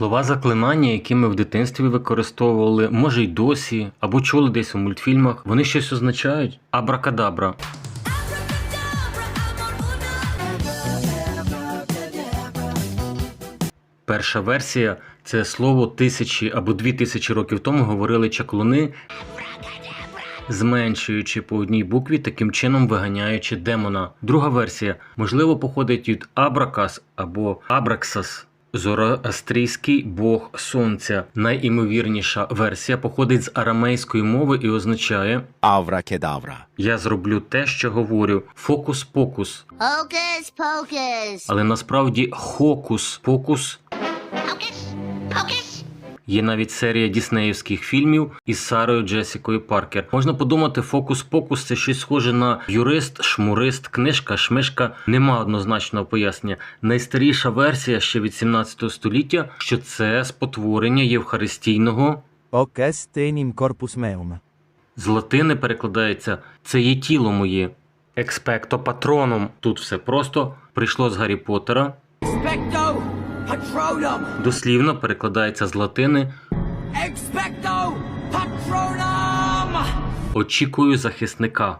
Слова заклинання, які ми в дитинстві використовували, може й досі, або чули десь у мультфільмах, вони щось означають. Абракадабра. Перша версія це слово тисячі або дві тисячі років тому говорили чаклуни, зменшуючи по одній букві, таким чином виганяючи демона. Друга версія можливо походить від Абракас або Абраксас. Зороастрійський бог сонця. Найімовірніша версія походить з арамейської мови і означає Авракедавра. Я зроблю те, що говорю. Фокус-покус. Hocus покус. Але насправді хокус-покус pocus. Є навіть серія діснеївських фільмів із Сарою Джесікою Паркер. Можна подумати, фокус-покус це щось схоже на юрист, шмурист, книжка, шмишка. Нема однозначного пояснення. Найстаріша версія ще від 17 століття, що це спотворення євхаристійного enim corpus meum. з латини перекладається це є тіло моє. Експекто патроном. Тут все просто прийшло з Гаррі Поттера. Expecto Patronum! Дослівно перекладається з латини Expecto Patronum! Очікую захисника.